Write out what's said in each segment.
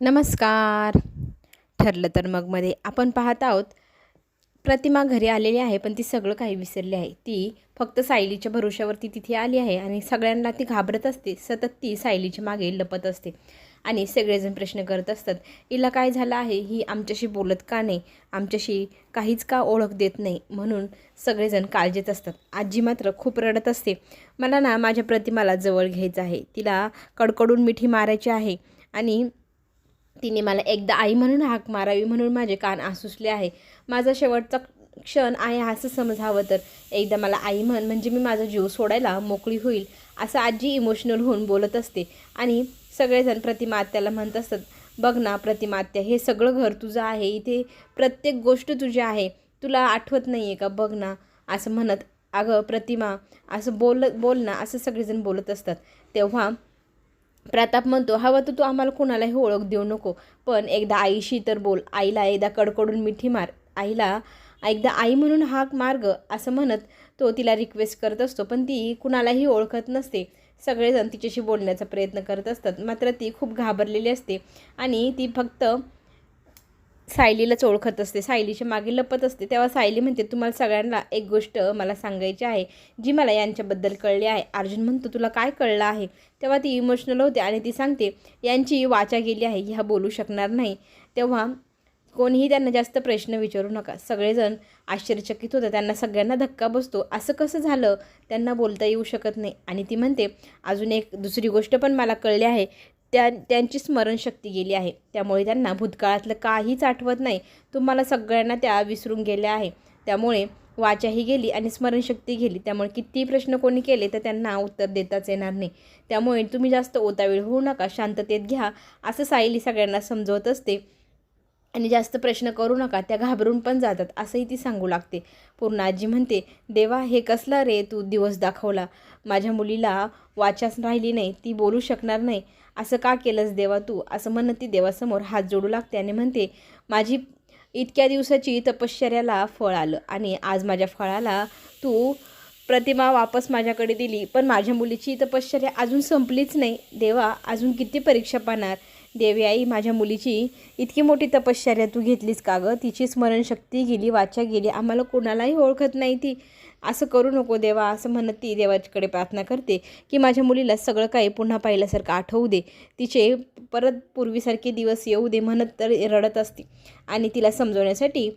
नमस्कार. ठरलं तर मगमध्ये आपण पाहत आहोत. प्रतिमा घरी आलेली आहे पण ती सगळं काही विसरली आहे. ती फक्त सायलीच्या भरोश्यावरती तिथे आली आहे आणि सगळ्यांना ती घाबरत असते. सतत ती सायलीच्या मागे लपत असते आणि सगळेजण प्रश्न करत असतात हिला काय झालं आहे? ही आमच्याशी बोलत का नाही? आमच्याशी काहीच का ओळख देत नाही? म्हणून सगळेजण काळजीत असतात. आजी मात्र खूप रडत असते मला ना माझ्या प्रतिमाला जवळ घ्यायचं आहे. तिला कडकडून मिठी मारायची आहे आणि तिने मला एकदा आई म्हणून हाक मारावी म्हणून माझे कान आसुसले आहे. माझा शेवटचा क्षण आहे असं समजावं तर. एकदा मला आई म्हण म्हणजे मी माझा जीव सोडायला मोकळी होईल असं आजी इमोशनल होऊन बोलत असते. आणि सगळेजण प्रतिमा आत्याला म्हणत असतात बघ ना प्रतिमा आत्या हे सगळं घर तुझं आहे. इथे प्रत्येक गोष्ट तुझी आहे. तुला आठवत नाही आहे का? बघ ना असं म्हणत. अगं प्रतिमा असं बोल बोल ना असं सगळेजण बोलत असतात. तेव्हा प्रताप म्हणतो हवं तर तू आम्हाला कोणालाही ओळख देऊ नको पण एकदा आईशी तर बोल आईला एकदा कडकडून मिठी मार आईला एकदा आई म्हणून हाक मार्ग असं म्हणत तो तिला रिक्वेस्ट करत असतो पण ती कुणालाही ओळखत नसते. सगळेजण तिच्याशी बोलण्याचा प्रयत्न करत असतात मात्र ती खूप घाबरलेली असते आणि ती फक्त सायलीलाच ओळखत असते. सायलीच्या मागे लपत असते. तेव्हा सायली म्हणते तुम्हाला सगळ्यांना एक गोष्ट मला सांगायची आहे जी मला यांच्याबद्दल कळली आहे. अर्जुन म्हणतो तुला काय कळलं आहे? तेव्हा ती इमोशनल होते आणि ती सांगते यांची वाचा गेली आहे ह्या बोलू शकणार नाही. तेव्हा कोणीही त्यांना जास्त प्रश्न विचारू नका. सगळेजण आश्चर्यचकित होतं त्यांना सगळ्यांना धक्का बसतो. असं कसं झालं? त्यांना बोलता येऊ शकत नाही. आणि ती म्हणते अजून एक दुसरी गोष्ट पण मला कळली आहे त्या त्यांची स्मरणशक्ती गेली आहे. त्यामुळे त्यांना भूतकाळातलं काहीच आठवत नाही. तुम्हाला सगळ्यांना त्या विसरून गेल्या आहे. त्यामुळे वाचाही गेली आणि स्मरणशक्ती गेली. त्यामुळे कितीही प्रश्न कोणी केले तर त्यांना उत्तर देताच येणार नाही. त्यामुळे तुम्ही जास्त ओतावेळ होऊ नका. शांततेत घ्या. असं सायली सगळ्यांना समजवत असते. आणि जास्त प्रश्न करू नका. त्या घाबरून पण जातात. असंही ती सांगू लागते. पूर्ण आजी म्हणते देवा हे कसला रे तू दिवस दाखवला? माझ्या मुलीला वाचाच राहिली नाही ती बोलू शकणार नाही. असं का केलंस देवा तू? असं म्हणत ती देवासमोर हात जोडू लागते आणि म्हणते माझी इतक्या दिवसाची तपश्चर्याला फळ आलं आणि आज माझ्या फळाला तू प्रतिमा वापस माझ्याकडे दिली. पण माझ्या मुलीची तपश्चर्या अजून संपलीच नाही. देवा अजून किती परीक्षा पाहणार? देवी आई माझ्या मुलीची इतकी मोठी तपश्चर्या तू घेतलीस का गं? तिची स्मरणशक्ती गेली वाचा गेली. आम्हाला कोणालाही ओळखत नाही ती. असं करू नको देवा असं म्हणत ती देवाच्याकडे प्रार्थना करते की माझ्या मुलीला सगळं काही पुन्हा पाहिल्यासारखं आठवू दे. तिचे परत पूर्वीसारखे दिवस येऊ दे म्हणत तर रडत असते. आणि तिला समजवण्यासाठी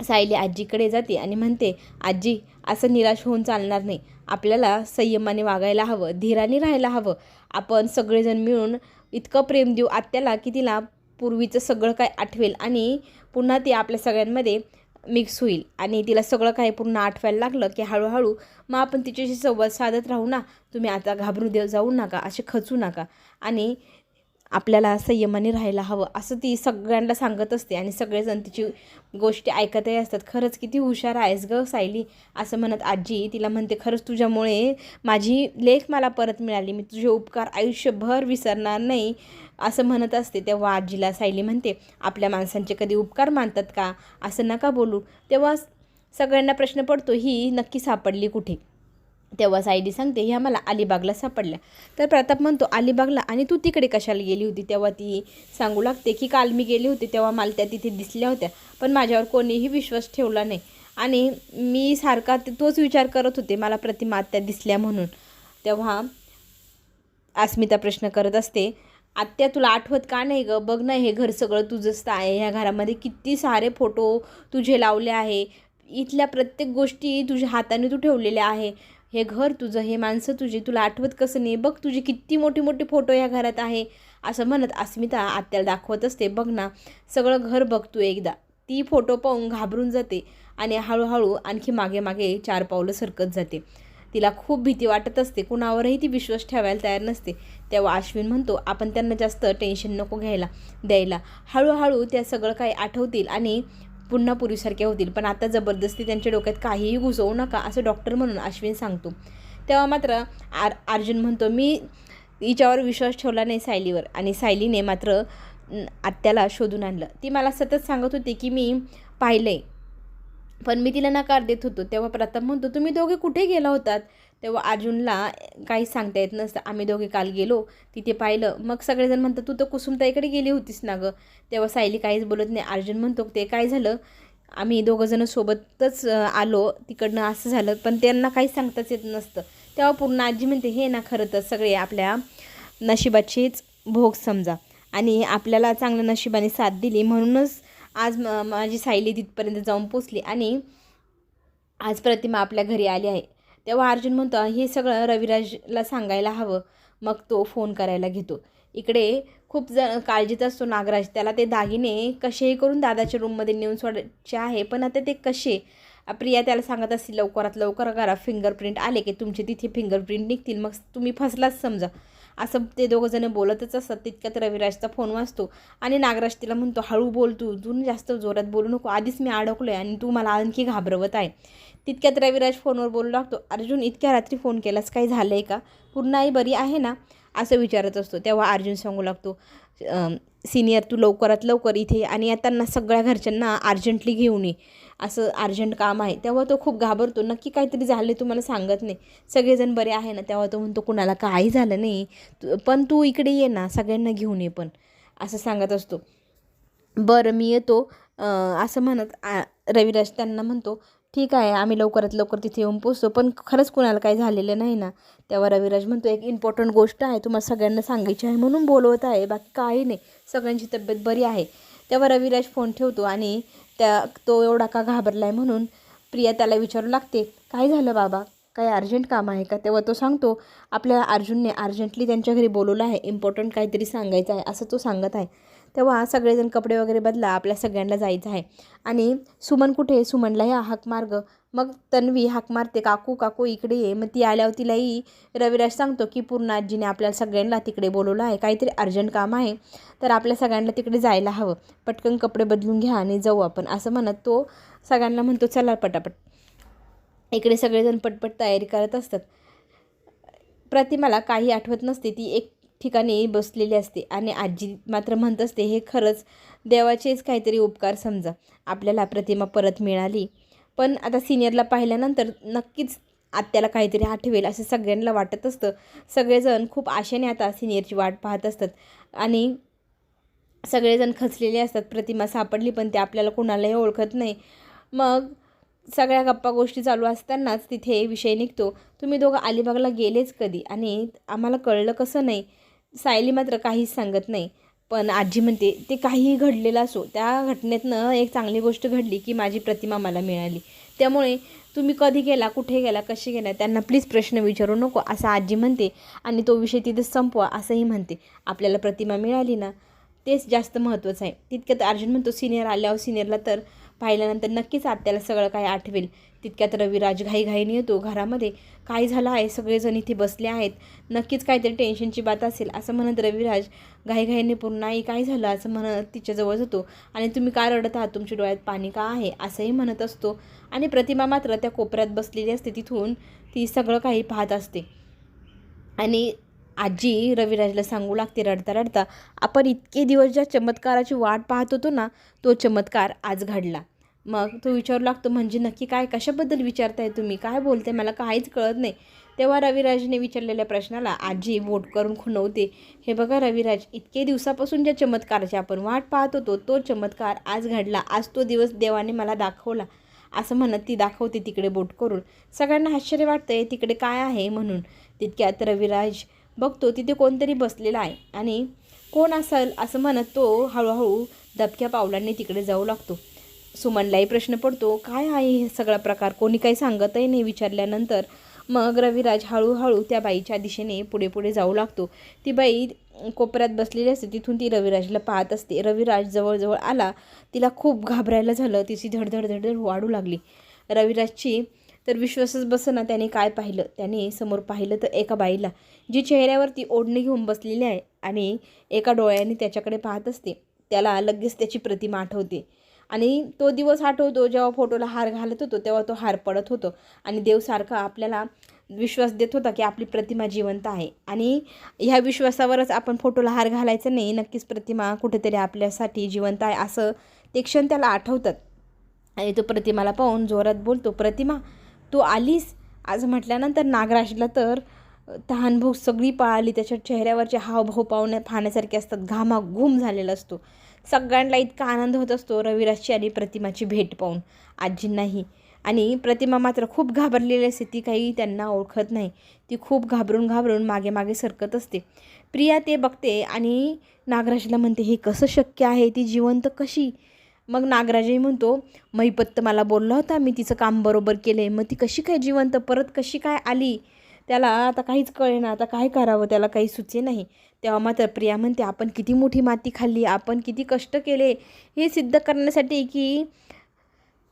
सायली आजीकडे जाते आणि म्हणते आजी असं निराश होऊन चालणार नाही. आपल्याला संयमाने वागायला हवं धीराने राहायला हवं. आपण सगळेजण मिळून इतकं प्रेम देऊ आत्याला की तिला पूर्वीचं सगळं काय आठवेल आणि पुन्हा ती आपल्या सगळ्यांमध्ये मिक्स होईल. आणि तिला सगळं काही पूर्ण आठवायला लागलं की हळूहळू मग आपण तिच्याशी संवाद साधत राहू ना. तुम्ही आता घाबरू देव जाऊ नका असे खचू नका. आणि आपल्याला संयमाने राहायला हवं. असं ती सगळ्यांना सांगत असते आणि सगळेजण तिची गोष्टी ऐकतही असतात. खरंच किती हुशार आहेस गं सायली. असं म्हणत आजी तिला म्हणते खरंच तुझ्यामुळे माझी लेख मला परत मिळाली. मी तुझे उपकार आयुष्यभर विसरणार नाही. असं म्हणत असते. तेव्हा आजीला सायली म्हणते आपल्या माणसांचे कधी उपकार मानतात का? असं नका बोलू. तेव्हा सगळ्यांना प्रश्न पडतो ही नक्की सापडली कुठे? तेव्हा सायली सांगते ह्या मला अलिबागला सापडल्या. तर प्रताप म्हणतो अलिबागला? आणि तू तिकडे कशाला गेली होती? तेव्हा ती सांगू लागते की काल मी गेली होती तेव्हा मला त्या तिथे दिसल्या होत्या पण माझ्यावर कोणीही विश्वास ठेवला नाही. आणि मी सारखा तोच विचार करत होते मला प्रतिमा त्या दिसल्या म्हणून. तेव्हा अस्मिता प्रश्न करत असते आत्या तुला आठवत का नाही गं? बघ ना हे घर सगळं तुझंच आहे. ह्या घरामध्ये किती सारे फोटो तुझे लावले आहे. इथल्या प्रत्येक गोष्टी तुझ्या हाताने तू ठेवलेल्या आहे. हे घर तुझं हे माणसं तुझी तुला आठवत कसं नाही? बघ तुझी किती मोठे मोठे फोटो या घरात आहे. असं म्हणत अस्मिता आत्याला दाखवत असते. बघ ना सगळं घर बघ तू एकदा. ती फोटो पाहून घाबरून जाते आणि हळूहळू आणखी मागे मागे चार पावलं सरकत जाते. तिला खूप भीती वाटत असते. कुणावरही ती विश्वास ठेवायला तयार नसते. तेव्हा अश्विन म्हणतो आपण त्यांना जास्त टेन्शन नको घ्यायला द्यायला. हळूहळू त्या सगळं काही आठवतील आणि पुन्हा पूर्वीसारख्या होतील. पण आता जबरदस्ती त्यांच्या डोक्यात काहीही घुसवू नका असं डॉक्टर म्हणून अश्विन सांगतो. तेव्हा मात्र आर अर्जुन म्हणतो मी हिच्यावर विश्वास ठेवला नाही सायलीवर आणि सायलीने मात्र आत्याला शोधून आणलं. ती मला सतत सांगत होती की मी पाहिलं आहे पण मी तिला नकार देत होतो. तेव्हा प्रताप म्हणतो तुम्ही दोघे कुठे गेला होतात? तेव्हा अर्जुनला काही सांगता येत नसतं. आम्ही दोघे काल गेलो तिथे पाहिलं. मग सगळेजण म्हणतात तू तर कुसुमताईकडे गेली होतीस ना गं? तेव्हा सायली काहीच बोलत नाही. अर्जुन म्हणतो ते काय झालं? आम्ही दोघंजणं सोबतच आलो. तिकडनं असं झालं. पण त्यांना काहीच सांगताच येत नसतं. तेव्हा पूर्ण आजी म्हणते हे ना खरं तर सगळे आपल्या नशिबाचेच भोग समजा. आणि आपल्याला चांगल्या नशिबाने साथ दिली. म्हणूनच आज म माझी सायली तिथपर्यंत जाऊन पोचली आणि आज प्रतिमा आपल्या घरी आली आहे. तेव्हा अर्जुन म्हणतो हे सगळं रविराजला सांगायला हवं. मग तो फोन करायला घेतो. इकडे खूप जण काळजीत असतो नागराज. त्याला ते दागिने कसेही करून दादाच्या रूममध्ये नेऊन सोडायचे आहे पण आता ते कसे? प्रिया त्याला सांगत असतील लवकरात लवकर करा फिंगरप्रिंट आले की तुमचे तिथे फिंगरप्रिंट निघतील. मग तुम्ही फसलाच समजा. असं ते दोघंजणं बोलतच असतात तितक्यात रविराजचा फोन वाचतो आणि नागराज तिला म्हणतो हळू बोल तू तू जास्त जोरात बोलू नको आधीच मी अडकलो आहे आणि तू मला आणखी घाबरवत आहे. तितक्यात रविराज फोनवर बोलू लागतो अर्जुन इतक्या रात्री फोन केलास काही झालं आहे का? पूर्ण आई बरी आहे ना? असं विचारत असतो. तेव्हा अर्जुन सांगू लागतो सिनियर तू लवकरात लवकर इथे आणि येताना सगळ्या घरच्यांना अर्जंटली घेऊन ये. असं अर्जंट काम आहे. तेव्हा तो खूप घाबरतो. नक्की काहीतरी झालं तुम्हाला सांगत नाही. सगळेजण बरे आहे ना? तेव्हा तो म्हणतो कुणाला काही झालं नाही. तू- पण तू इकडे ये ना सगळ्यांना घेऊन ये पण. असं सांगत असतो. बरं मी येतो. असं म्हणत रविराज त्यांना म्हणतो ठीक आहे आम्ही लवकरात लवकर तिथे येऊन पोचतो पण खरंच कुणाला काही झालेलं नाही ना. तेव्हा रविराज म्हणतो एक इम्पॉर्टंट गोष्ट आहे तुम्हाला सगळ्यांना सांगायची आहे म्हणून बोलवत आहे बाकी काही नाही. सगळ्यांची तब्येत बरी आहे. तेव्हा रविराज फोन ठेवतो आणि त्या तो एवढा का घाबरला आहे म्हणून प्रिया त्याला विचारू लागते काय झालं बाबा? काही अर्जंट काम आहे का? तेव्हा तो सांगतो आपल्या अर्जुनने अर्जंटली त्यांच्या घरी बोलवलं आहे इम्पॉर्टंट काहीतरी सांगायचं आहे असं तो सांगत आहे. तेव्हा सगळेजण कपडे वगैरे बदला आपल्या सगळ्यांना जायचं आहे. आणि सुमन कुठे सुमनलाही सुमनला या हाक मार्ग. मग तन्वी हाक मारते काकू काकू इकडे ये. मग ती आल्यावर तिलाही रविराज सांगतो की पूर्ण आजीने आपल्याला सगळ्यांना तिकडे बोलवलं आहे. काहीतरी अर्जंट काम आहे तर आपल्या सगळ्यांना तिकडे जायला हवं. पटकन कपडे बदलून घ्या आणि जाऊ आपण. असं म्हणत तो सगळ्यांना म्हणतो चला पटापट. इकडे सगळेजण पटपट तयारी करत असतात. प्रतिमाला काही आठवत नसते ती एक ठिकाणी बसलेली असते. आणि आजी मात्र म्हणत असते हे खरंच देवाचेच काहीतरी उपकार समजा. आपल्याला प्रतिमा परत मिळाली. पण आता सिनियरला पाहिल्यानंतर नक्कीच आत्याला काहीतरी आठवेल असं सगळ्यांना वाटत असतं. सगळेजण खूप आशेने आता सिनियरची वाट पाहत असतात. आणि सगळेजण खचलेले असतात. प्रतिमा सापडली पण ते आपल्याला कोणालाही ओळखत नाही. मग सगळ्या गप्पा गोष्टी चालू असतानाच तिथे विषय निघतो. तुम्ही दोघं अलिबागला गेलेच कधी? आणि आम्हाला कळलं कसं नाही? सायली मात्र काहीच सांगत नाही. पण आजी म्हणते ते काहीही घडलेलं असो त्या घटनेतनं एक चांगली गोष्ट घडली की माझी प्रतिमा मला मिळाली. त्यामुळे तुम्ही कधी गेला कुठे गेला कसे गेला त्यांना प्लीज प्रश्न विचारू नको असं आजी म्हणते. आणि तो विषय तिथे संपवा असंही म्हणते. आपल्याला प्रतिमा मिळाली ना? तेच जास्त महत्त्वाचं आहे. तितक्यात अर्जुन म्हणतो सिनियर आल्यावर सिनियरला तर पाहिल्यानंतर नक्कीच आत्याला सगळं काही आठवेल. तितक्यात रविराज घाईघाईने येतो. घरामध्ये काय झालं आहे? सगळेजण इथे बसले आहेत. नक्कीच काहीतरी टेन्शनची बात असेल असं म्हणत रविराज घाईघाईने पूर्ण आई काय झालं? असं म्हणत तिच्याजवळ जातो. आणि तुम्ही का रडत आहात? तुमच्या डोळ्यात पाणी का आहे? असंही म्हणत असतो. आणि प्रतिमा मात्र त्या कोपऱ्यात बसलेली असते. तिथून ती सगळं काही पाहत असते. आणि आजी रविराजला सांगू लागते रडता रडता आपण इतके दिवस ज्या चमत्काराची वाट पाहत होतो ना तो चमत्कार आज घडला. मग तो विचारू लागतो म्हणजे नक्की काय कशाबद्दल विचारताय तुम्ही? काय बोलते मला काहीच कळत नाही. तेव्हा रविराजने विचारलेल्या प्रश्नाला आजी वोट करून खुणवते. हे बघा रविराज इतके दिवसापासून ज्या चमत्काराची आपण वाट पाहत होतो तो चमत्कार आज घडला. आज तो दिवस देवाने मला दाखवला. असं म्हणत ती दाखवते तिकडे बोट करून. सगळ्यांना आश्चर्य वाटतंय तिकडे काय आहे? म्हणून. तितक्यात रविराज बघतो तिथे कोणतरी बसलेला आहे आणि कोण असेल असं म्हणत तो हळूहळू दबक्या पावलांनी तिकडे जाऊ लागतो. सुमनलाही प्रश्न पडतो काय आहे हे सगळा प्रकार? कोणी काही सांगतही नाही विचारल्यानंतर. मग रविराज हळूहळू त्या बाईच्या दिशेने पुढे पुढे जाऊ लागतो. ती बाई कोपऱ्यात बसलेली असते तिथून ती रविराजला पाहत असते. रविराज जवळजवळ आला तिला खूप घाबरायला झालं तिची धडधड धडधड वाढू लागली. रविराजची तर विश्वासच बसना त्याने काय पाहिलं? त्याने समोर पाहिलं तर एका बाईला जी चेहऱ्यावरती ओढणी घेऊन बसलेली आहे आणि एका डोळ्याने त्याच्याकडे पाहत असते. त्याला लगेच त्याची प्रतिमा आठवते. आणि तो दिवस आठवतो जेव्हा फोटोला हार घालत होतो तेव्हा तो हार पडत होतो. आणि देवसारखा आपल्याला विश्वास देत होता की आपली प्रतिमा जिवंत आहे. आणि ह्या विश्वासावरच आपण फोटोला हार घालायचा नाही नक्कीच प्रतिमा कुठेतरी आपल्यासाठी जिवंत आहे असं ते क्षण त्याला आठवतात. आणि तो प्रतिमाला पाहून जोरात बोलतो प्रतिमा तू आलीस? आज म्हटल्यानंतर नागराजला तर तहानभूक सगळी पळाली त्याच्या चेहऱ्यावरचे हावभाव पाहण्या पाहण्यासारखे असतात. घामाघूम झालेला असतो. सगळ्यांना इतका आनंद होत असतो रविराजची आणि प्रतिमाची भेट पाहून. आजींनाही. आणि प्रतिमा मात्र खूप घाबरलेली असते ती काही त्यांना ओळखत नाही. ती खूप घाबरून घाबरून मागे मागे सरकत असते. प्रिया ते बघते आणि नागराजला म्हणते हे कसं शक्य आहे? ती जिवंत कशी? मग नागराजही म्हणतो मैपत्त मला बोलला होता मी तिचं काम बरोबर केलं आहे मग ती कशी काय जिवंत? परत कशी काय आली? त्याला आता काहीच कळेना आता काय करावं त्याला काही सुचे नाही. तेव्हा मात्र प्रिया म्हणते आपण किती मोठी माती खाल्ली आपण किती कष्ट केले. हे सिद्ध करण्यासाठी की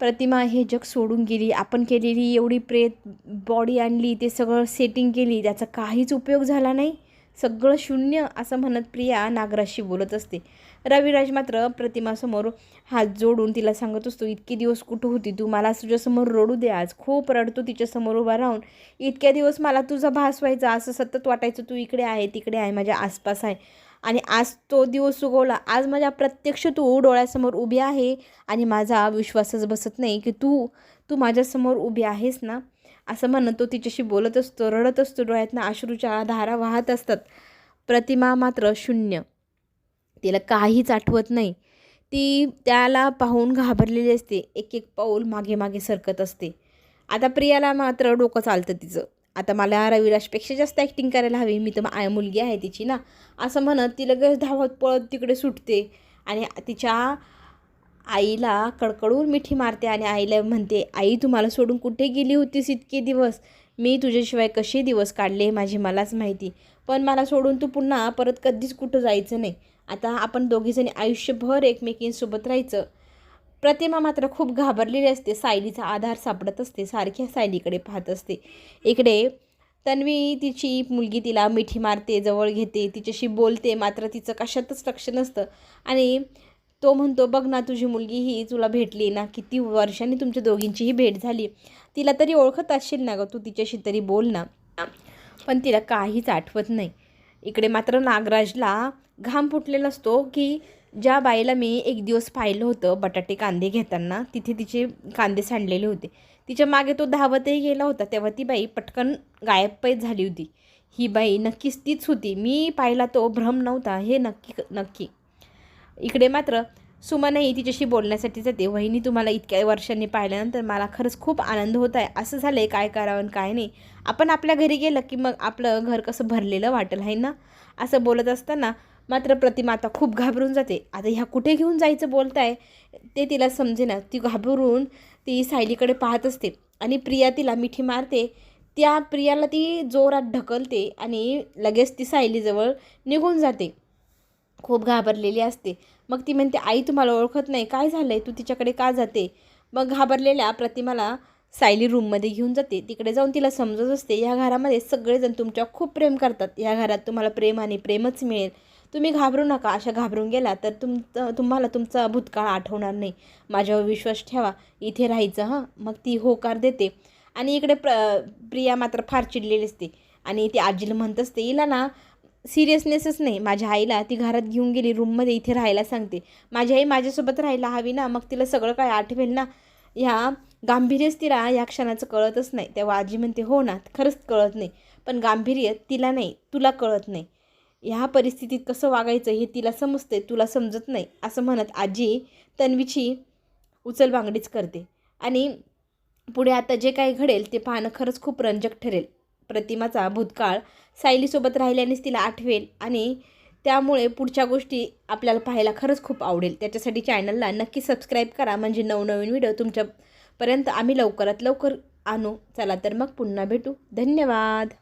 प्रतिमा हे जग सोडून गेली. आपण केलेली एवढी प्रेत बॉडी आणली ते सगळं सेटिंग केली त्याचा काहीच उपयोग झाला नाही. सगळं शून्य असं म्हणत प्रिया नागराजशी बोलत असते. रविराज मात्र प्रतिमासमोर हात जोडून तिला सांगत असतो इतके दिवस कुठं होती तू? मला तुझ्यासमोर रडू दे आज. खूप रडतो तिच्यासमोर उभा राहून. इतक्या दिवस मला तुझा भास व्हायचा असं सतत वाटायचं तू इकडे आहे तिकडे आहे माझ्या आसपास आहे. आणि आज तो दिवस उगवला आज माझ्या प्रत्यक्ष तू डोळ्यासमोर उभी आहे आणि माझा विश्वासच बसत नाही की तू तू माझ्यासमोर उभी आहेस ना? असं म्हणत तो तिच्याशी बोलत असतो रडत असतो डोळ्यातनं अश्रूच्या धारा वाहत असतात. प्रतिमा मात्र शून्य. तिला काहीच आठवत नाही. ती त्याला पाहून घाबरलेली असते. एक एक पाऊल मागे मागे सरकत असते. आता प्रियाला मात्र डोकं चालतं तिचं. आता मला रविराजपेक्षा जास्त ॲक्टिंग करायला हवी. मी तर आय मुलगी आहे तिची ना. असं म्हणत ती लगेच धावत पळत तिकडे सुटते. आणि तिच्या आईला कडकडून मिठी मारते आणि आईला म्हणते आई तुम्हाला सोडून कुठे गेली होतीस इतके दिवस? मी तुझ्याशिवाय कसे दिवस काढले माझी मलाच माहिती. पण मला सोडून तू पुन्हा परत कधीच कुठं जायचं नाही. आता आपण दोघीजणी आयुष्यभर एकमेकींसोबत राहायचं. प्रतिमा मात्र खूप घाबरलेली असते सायलीचा आधार सापडत असते सारख्या सायलीकडे पाहत असते. इकडे तन्वी तिची मुलगी तिला मिठी मारते जवळ घेते तिच्याशी बोलते मात्र तिचं कशातच लक्ष नसतं. आणि तो म्हणतो बघ ना तुझी मुलगी ही तुला भेटली ना किती वर्षांनी तुमच्या दोघींचीही भेट झाली. तिला तरी ओळखत असशील ना गं तू तिच्याशी तरी बोल ना. पण तिला काहीच आठवत नाही. इकडे मात्र नागराजला घाम फुटलेला असतो की ज्या बाईला मी एक दिवस पाहिलं होतं बटाटे कांदे घेताना तिथे तिचे कांदे सांडलेले होते. तिच्यामागे तो धावतही गेला होता तेव्हा ती बाई पटकन गायबपैत झाली होती. ही बाई नक्कीच तीच होती. मी पाहिला तो भ्रम नव्हता हे नक्की नक्की. इकडे मात्र सुमनही तिच्याशी बोलण्यासाठी जाते. वहिनी तुम्हाला इतक्या वर्षांनी पाहिल्यानंतर मला खरंच खूप आनंद होत आहे. असं झालं आहे काय करावं आणि काय नाही. आपण आपल्या घरी गेलं की मग आपलं घर कसं भरलेलं वाटेल आहे ना? असं बोलत असताना मात्र प्रतिमा आता खूप घाबरून जाते. आता ह्या कुठे घेऊन जायचं बोलताय? ते तिला समजेना. ती घाबरून ती सायलीकडे पाहत असते आणि प्रिया तिला मिठी मारते. त्या प्रियाला ती जोरात ढकलते आणि लगेच ती सायलीजवळ निघून जाते. खूप घाबरलेली असते. मग ती म्हणते आई तुम्हाला ओळखत नाही. काय झालं आहे तू तिच्याकडे का जाते? मग घाबरलेल्या प्रतिमाला सायली रूममध्ये घेऊन जाते. तिकडे जाऊन तिला समजत असते या घरामध्ये सगळेजण तुमच्यावर खूप प्रेम करतात. या घरात तुम्हाला प्रेम आणि प्रेमच मिळेल. तुम्ही घाबरू नका. अशा घाबरून गेला तर तुम तुम्हाला तुमचा भूतकाळ आठवणार नाही. माझ्यावर विश्वास ठेवा. इथे राहायचं हां? मग ती होकार देते. आणि इकडे प्र प्रिया मात्र फार चिडलेली असते. आणि ती आजीला म्हणत असते हिला ना सिरियसनेसच नाही. माझ्या आईला ती घरात घेऊन गेली रूममध्ये इथे राहायला सांगते. माझी आई माझ्यासोबत राहायला हवी ना मग तिला सगळं काय आठवेल ना? ह्या गांभीर्यच तिला या क्षणाचं कळतच नाही. तेव्हा आजी म्हणते हो ना खरंच कळत नाही. पण गांभीर्य तिला नाही तुला कळत नाही. ह्या परिस्थितीत कसं वागायचं हे तिला समजते तुला समजत नाही असं म्हणत आजी तन्वीची उचलबांगडीच करते. आणि पुढे आता जे काही घडेल ते पाहणं खरंच खूप रंजक ठरेल. प्रतिमाचा भूतकाळ सायलीसोबत राहिल्यानेच तिला आठवेल आणि त्यामुळे पुढच्या गोष्टी आपल्याला पाहायला खरंच खूप आवडेल. त्याच्यासाठी चॅनलला नक्की सबस्क्राईब करा. म्हणजे नवनवीन व्हिडिओ तुमच्यापर्यंत आम्ही लवकरात लवकर आणू. चला तर मग पुन्हा भेटू. धन्यवाद!